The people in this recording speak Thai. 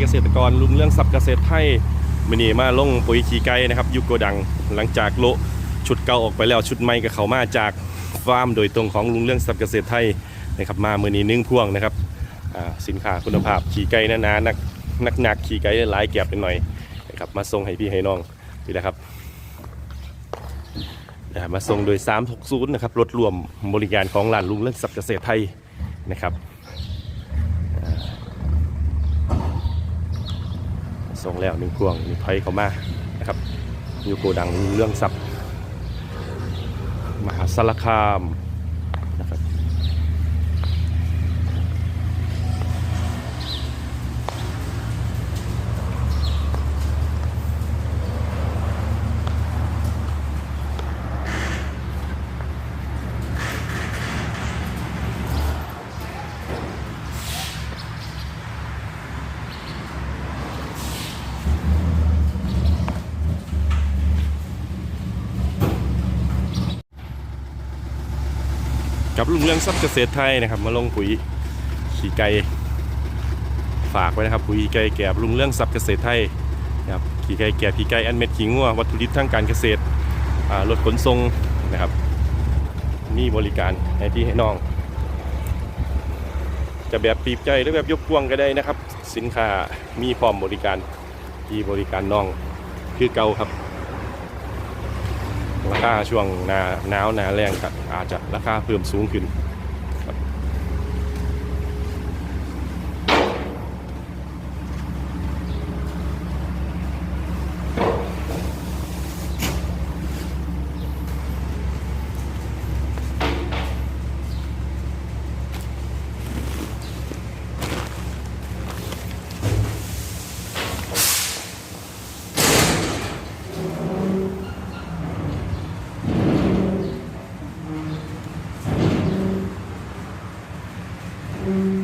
เกษตรกรลุงเรื่องทรัพย์เกษตรไทยมินีมาลงปุ๋ยขี้ไก่นะครับยุโกดังหลังจากโลชุดเก่าออกไปแล้วชุดใหม่ก็เขามาจากฟาร์มโดยตรงของลุงเรื่องทรัพย์เกษตรไทยนะครับมามือนี้นึ่งพ่วงนะครับสินค้าคุณภาพขี้ไก่หนาหนักหนักหนักขี้ไก่หลายแก็บเป็นหน่อยนะครับมาส่งให้พี่ให้น้องนี่นะครับนะครับมาส่งโดย 360 นะครับรถรวมบริการของร้านลุงเรื่องทรัพย์เกษตรไทยนะครับ ส่งแล้วหนึ่งพวงมีไพ่เข้ามานะครับอยู่โกดังเรื่องทรัพย์มหาสารคามนะครับ กับลุงเรื่องทรัพย์เกษตรไทยนะครับ มาลงปุ๋ยขี้ไก่ฝากไว้นะครับปุ๋ยไก่แก่ลุงเรื่องทรัพย์เกษตรไทยนะครับขี้ไก่แก่ขี้ไก่อันเม็ดขี้งัววัตถุดิบทางการเกษตรรถขนส่งนะครับมีบริการให้พี่ให้น้อง จะแบบปีบใจหรือแบบยกพวงก็ได้นะครับ สินค้ามีพร้อมบริการที่บริการน้องคือเก่าครับ ถ้าช่วงหนาหนาวหนาแรงก็อาจจะราคาเพิ่มสูงขึ้น Mm-hmm.